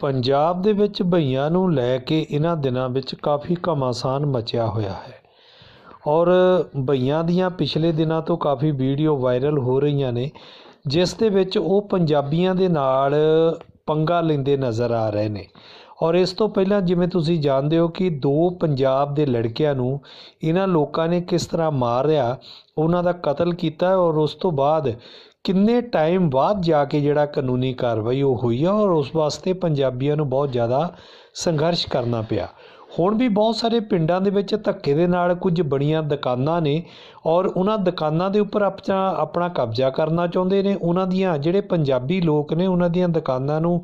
ਪੰਜਾਬ ਦੇ ਵਿੱਚ ਬਈਆਂ ਨੂੰ ਲੈ ਕੇ ਇਹਨਾਂ ਦਿਨਾਂ ਵਿੱਚ ਕਾਫੀ ਘਮਾਸਾਨ ਮਚਿਆ ਹੋਇਆ ਹੈ। ਔਰ ਬਈਆਂ ਦੀਆਂ ਪਿਛਲੇ ਦਿਨਾਂ ਤੋਂ ਕਾਫੀ ਵੀਡੀਓ ਵਾਇਰਲ ਹੋ ਰਹੀਆਂ ਨੇ, ਜਿਸ ਦੇ ਵਿੱਚ ਉਹ ਪੰਜਾਬੀਆਂ ਦੇ ਨਾਲ ਪੰਗਾ ਲੈਂਦੇ ਨਜ਼ਰ ਆ ਰਹੇ ਨੇ। ਔਰ ਇਸ ਤੋਂ ਪਹਿਲਾਂ ਜਿਵੇਂ ਤੁਸੀਂ ਜਾਣਦੇ ਹੋ ਕਿ ਦੋ ਪੰਜਾਬ ਦੇ ਲੜਕਿਆਂ ਨੂੰ ਇਹਨਾਂ ਲੋਕਾਂ ਨੇ ਕਿਸ ਤਰ੍ਹਾਂ ਮਾਰਿਆ ਉਹਨਾਂ ਦਾ ਕਤਲ ਕੀਤਾ ਔਰ ਉਸ ਤੋਂ ਬਾਅਦ ਕਿੰਨੇ ਟਾਈਮ ਬਾਅਦ ਜਾ ਕੇ ਜਿਹੜਾ ਕਾਨੂੰਨੀ ਕਾਰਵਾਈ ਉਹ ਹੋਈ ਆ ਔਰ ਉਸ ਵਾਸਤੇ ਪੰਜਾਬੀਆਂ ਨੂੰ ਬਹੁਤ ਜ਼ਿਆਦਾ ਸੰਘਰਸ਼ ਕਰਨਾ ਪਿਆ। ਹੁਣ ਵੀ ਬਹੁਤ ਸਾਰੇ ਪਿੰਡਾਂ ਦੇ ਵਿੱਚ ਧੱਕੇ ਦੇ ਨਾਲ ਕੁਝ ਬੜੀਆਂ ਦੁਕਾਨਾਂ ਨੇ ਔਰ ਉਹਨਾਂ ਦੁਕਾਨਾਂ ਦੇ ਉੱਪਰ ਆਪਣਾ ਆਪਣਾ ਕਬਜ਼ਾ ਕਰਨਾ ਚਾਹੁੰਦੇ ਨੇ। ਉਹਨਾਂ ਦੀਆਂ ਜਿਹੜੇ ਪੰਜਾਬੀ ਲੋਕ ਨੇ, ਉਹਨਾਂ ਦੀਆਂ ਦੁਕਾਨਾਂ ਨੂੰ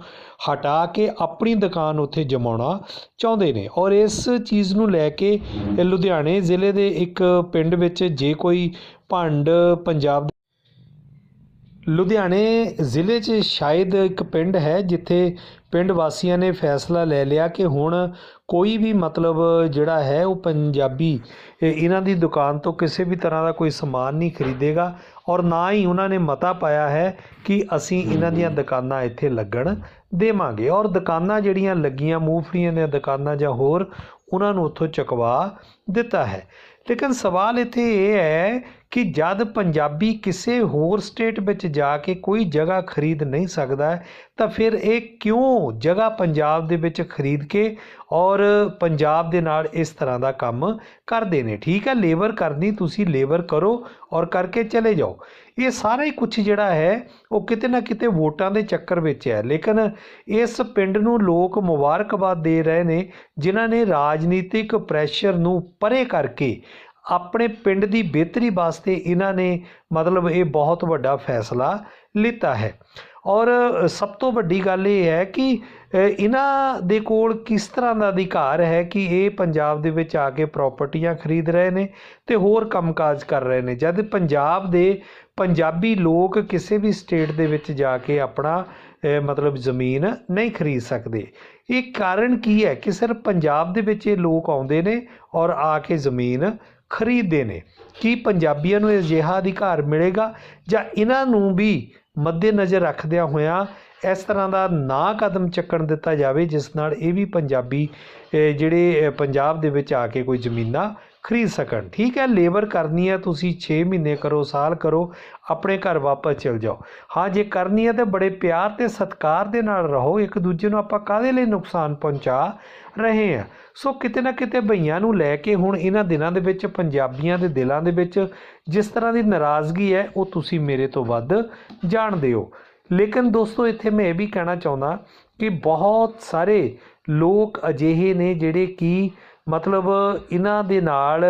ਹਟਾ ਕੇ ਆਪਣੀ ਦੁਕਾਨ ਉੱਥੇ ਜਮਾਉਣਾ ਚਾਹੁੰਦੇ ਨੇ। ਔਰ ਇਸ ਚੀਜ਼ ਨੂੰ ਲੈ ਕੇ ਲੁਧਿਆਣੇ ਜ਼ਿਲ੍ਹੇ ਦੇ ਇੱਕ ਪਿੰਡ ਵਿੱਚ ਜੇ ਕੋਈ ਭੰਡ ਪੰਜਾਬ ਲੁਧਿਆਣੇ ਜ਼ਿਲ੍ਹੇ 'ਚ ਸ਼ਾਇਦ ਇੱਕ ਪਿੰਡ ਹੈ ਜਿੱਥੇ ਪਿੰਡ ਵਾਸੀਆਂ ਨੇ ਫੈਸਲਾ ਲੈ ਲਿਆ ਕਿ ਹੁਣ ਕੋਈ ਵੀ ਮਤਲਬ ਜਿਹੜਾ ਹੈ ਉਹ ਪੰਜਾਬੀ ਇਹਨਾਂ ਦੀ ਦੁਕਾਨ ਤੋਂ ਕਿਸੇ ਵੀ ਤਰ੍ਹਾਂ ਦਾ ਕੋਈ ਸਮਾਨ ਨਹੀਂ ਖਰੀਦੇਗਾ ਔਰ ਨਾ ਹੀ ਉਹਨਾਂ ਨੇ ਮਤਾ ਪਾਇਆ ਹੈ ਕਿ ਅਸੀਂ ਇਹਨਾਂ ਦੀਆਂ ਦੁਕਾਨਾਂ ਇੱਥੇ ਲੱਗਣ ਦੇਵਾਂਗੇ ਔਰ ਦੁਕਾਨਾਂ ਜਿਹੜੀਆਂ ਲੱਗੀਆਂ, ਮੂੰਗਫਲੀਆਂ ਦੀਆਂ ਦੁਕਾਨਾਂ ਜਾਂ ਹੋਰ, ਉਹਨਾਂ ਨੂੰ ਉੱਥੋਂ ਚੁਕਵਾ ਦਿੱਤਾ ਹੈ। ਲੇਕਿਨ ਸਵਾਲ ਇੱਥੇ ਇਹ ਹੈ ਕਿ ਜਦ ਪੰਜਾਬੀ ਕਿਸੇ ਹੋਰ ਸਟੇਟ ਵਿੱਚ ਜਾ ਕੇ ਕੋਈ ਜਗ੍ਹਾ ਖਰੀਦ ਨਹੀਂ ਸਕਦਾ, ਤਾਂ ਫਿਰ ਇਹ ਕਿਉਂ ਜਗ੍ਹਾ ਪੰਜਾਬ ਦੇ ਵਿੱਚ ਖਰੀਦ ਕੇ ਔਰ ਪੰਜਾਬ ਦੇ ਨਾਲ ਇਸ ਤਰ੍ਹਾਂ ਦਾ ਕੰਮ ਕਰਦੇ ਨੇ? ਠੀਕ ਹੈ, ਲੇਬਰ ਕਰਨੀ ਤੁਸੀਂ ਲੇਬਰ ਕਰੋ ਔਰ ਕਰਕੇ ਚਲੇ ਜਾਓ। ਇਹ ਸਾਰਾ ਹੀ ਕੁਝ ਜਿਹੜਾ ਹੈ, ਉਹ ਕਿਤੇ ਨਾ ਕਿਤੇ ਵੋਟਾਂ ਦੇ ਚੱਕਰ ਵਿੱਚ ਹੈ। ਲੇਕਿਨ ਇਸ ਪਿੰਡ ਨੂੰ ਲੋਕ ਮੁਬਾਰਕਬਾਦ ਦੇ ਰਹੇ ਨੇ, ਜਿਨ੍ਹਾਂ ਨੇ ਰਾਜਨੀਤਿਕ ਪ੍ਰੈਸ਼ਰ ਨੂੰ ਪਰੇ ਕਰਕੇ ਆਪਣੇ ਪਿੰਡ ਦੀ ਬਿਹਤਰੀ ਵਾਸਤੇ ਇਹਨਾਂ ਨੇ ਮਤਲਬ ਇਹ ਬਹੁਤ ਵੱਡਾ ਫੈਸਲਾ ਲਿੱਤਾ ਹੈ। ਔਰ ਸਭ ਤੋਂ ਵੱਡੀ ਗੱਲ ਇਹ ਹੈ ਕਿ ਇਹਨਾਂ ਦੇ ਕੋਲ ਕਿਸ ਤਰ੍ਹਾਂ ਦਾ ਅਧਿਕਾਰ ਹੈ ਕਿ ਇਹ ਪੰਜਾਬ ਦੇ ਵਿੱਚ ਆ ਕੇ ਪ੍ਰਾਪਰਟੀਆਂ ਖਰੀਦ ਰਹੇ ਨੇ ਤੇ ਹੋਰ ਕੰਮਕਾਜ ਕਰ ਰਹੇ ਨੇ? ਜਦ ਪੰਜਾਬ ਦੇ ਪੰਜਾਬੀ ਲੋਕ ਕਿਸੇ ਵੀ ਸਟੇਟ ਦੇ ਵਿੱਚ ਜਾ ਕੇ ਆਪਣਾ ਮਤਲਬ ਜ਼ਮੀਨ ਨਹੀਂ ਖਰੀਦ ਸਕਦੇ। ਇਹ ਕਾਰਨ ਕੀ ਹੈ ਕਿ ਸਿਰਫ ਪੰਜਾਬ ਦੇ ਵਿੱਚ ਇਹ ਲੋਕ ਆਉਂਦੇ ਨੇ ਔਰ ਆ ਕੇ ਜ਼ਮੀਨ ਖਰੀਦਦੇ ਨੇ? ਕੀ ਪੰਜਾਬੀਆਂ ਨੂੰ ਅਜਿਹਾ ਅਧਿਕਾਰ ਮਿਲੇਗਾ ਜਾਂ ਇਹਨਾਂ ਨੂੰ ਵੀ ਮੱਦੇਨਜ਼ਰ ਰੱਖਦਿਆਂ ਹੋਇਆਂ ਇਸ ਤਰ੍ਹਾਂ ਦਾ ਨਾ ਕਦਮ ਚੱਕਣ ਦਿੱਤਾ ਜਾਵੇ, ਜਿਸ ਨਾਲ ਇਹ ਵੀ ਪੰਜਾਬੀ ਜਿਹੜੇ ਪੰਜਾਬ ਦੇ ਵਿੱਚ ਆ ਕੇ ਕੋਈ ਜ਼ਮੀਨਾਂ ਖਰੀਦ ਸਕਣ। ਠੀਕ ਹੈ, ਲੇਬਰ ਕਰਨੀ ਹੈ, ਤੁਸੀਂ 6 ਮਹੀਨੇ ਕਰੋ, ਸਾਲ ਕਰੋ, ਆਪਣੇ ਘਰ ਵਾਪਸ ਚਲ ਜਾਓ। ਹਾਂ, ਜੇ ਕਰਨੀ ਹੈ ਤਾਂ ਬੜੇ ਪਿਆਰ ਤੇ ਸਤਿਕਾਰ ਦੇ ਨਾਲ ਰਹੋ, ਇੱਕ ਦੂਜੇ ਨੂੰ ਆਪਾਂ ਕਾਹਦੇ ਲਈ ਨੁਕਸਾਨ ਪਹੁੰਚਾ ਰਹੇ ਹਾਂ? ਸੋ ਕਿਤੇ ਨਾ ਕਿਤੇ ਭਈਆਂ ਨੂੰ ਲੈ ਕੇ ਹੁਣ ਇਹਨਾਂ ਦਿਨਾਂ ਦੇ ਵਿੱਚ ਪੰਜਾਬੀਆਂ ਦੇ ਦਿਲਾਂ ਦੇ ਵਿੱਚ ਜਿਸ ਤਰ੍ਹਾਂ ਦੀ ਨਾਰਾਜ਼ਗੀ ਹੈ, ਉਹ ਤੁਸੀਂ ਮੇਰੇ ਤੋਂ ਵੱਧ ਜਾਣਦੇ ਹੋ। ਲੇਕਿਨ ਦੋਸਤੋ, ਇੱਥੇ ਮੈਂ ਇਹ ਵੀ ਕਹਿਣਾ ਚਾਹੁੰਦਾ ਕਿ ਬਹੁਤ ਸਾਰੇ ਲੋਕ ਅਜਿਹੇ ਨੇ ਜਿਹੜੇ ਕਿ ਮਤਲਬ ਇਹਨਾਂ ਦੇ ਨਾਲ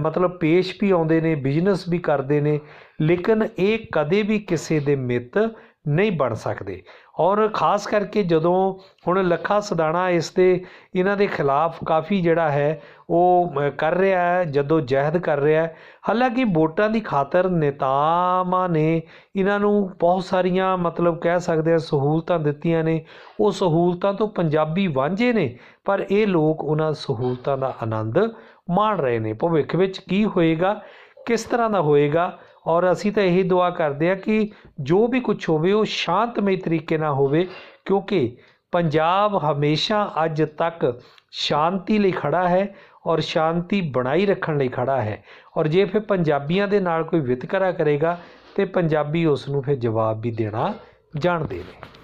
ਮਤਲਬ ਪੇਸ਼ ਵੀ ਆਉਂਦੇ ਨੇ ਬਿਜ਼ਨਸ ਵੀ ਕਰਦੇ ਨੇ, ਲੇਕਿਨ ਇਹ ਕਦੇ ਵੀ ਕਿਸੇ ਦੇ ਮਿੱਤ ਨਹੀਂ ਬਣ ਸਕਦੇ। ਔਰ ਖਾਸ ਕਰਕੇ ਜਦੋਂ ਹੁਣ ਲੱਖਾ ਸਦਾਣਾ ਇਸ ਦੇ ਇਹਨਾਂ ਦੇ ਖਿਲਾਫ ਕਾਫੀ ਜਿਹੜਾ ਹੈ ਉਹ ਕਰ ਰਿਹਾ ਹੈ, ਜਦੋਂ ਜਹਿਦ ਕਰ ਰਿਹਾ ਹੈ। ਹਾਲਾਂਕਿ ਵੋਟਾਂ ਦੀ ਖਾਤਰ ਨੇਤਾਵਾਂ ਨੇ ਇਹਨਾਂ ਨੂੰ ਬਹੁਤ ਸਾਰੀਆਂ ਮਤਲਬ ਕਹਿ ਸਕਦੇ ਆ ਸਹੂਲਤਾਂ ਦਿੱਤੀਆਂ ਨੇ। ਉਹ ਸਹੂਲਤਾਂ ਤੋਂ ਪੰਜਾਬੀ ਵਾਂਝੇ ਨੇ, ਪਰ ਇਹ ਲੋਕ ਉਹਨਾਂ ਸਹੂਲਤਾਂ ਦਾ ਆਨੰਦ ਮਾਣ ਰਹੇ ਨੇ। ਭਵਿੱਖ ਵਿੱਚ ਕੀ ਹੋਏਗਾ, ਕਿਸ ਤਰ੍ਹਾਂ ਦਾ ਹੋਏਗਾ ਔਰ ਅਸੀਂ ਤਾਂ ਇਹੀ ਦੁਆ ਕਰਦੇ ਆ ਕਿ ਜੋ ਵੀ ਕੁਝ ਹੋਵੇ, ਉਹ ਸ਼ਾਂਤਮਈ ਤਰੀਕੇ ਨਾਲ ਹੋਵੇ, ਕਿਉਂਕਿ ਪੰਜਾਬ ਹਮੇਸ਼ਾ ਅੱਜ ਤੱਕ ਸ਼ਾਂਤੀ ਲਈ ਖੜਾ ਹੈ ਔਰ ਸ਼ਾਂਤੀ ਬਣਾਈ ਰੱਖਣ ਲਈ ਖੜਾ ਹੈ। ਔਰ ਜੇ ਫਿਰ ਪੰਜਾਬੀਆਂ ਦੇ ਨਾਲ ਕੋਈ ਵਿਤਕਰਾ ਕਰੇਗਾ, ਤੇ ਪੰਜਾਬੀ ਉਸ ਨੂੰ ਫਿਰ ਜਵਾਬ ਵੀ ਦੇਣਾ ਜਾਣਦੇ ਨੇ।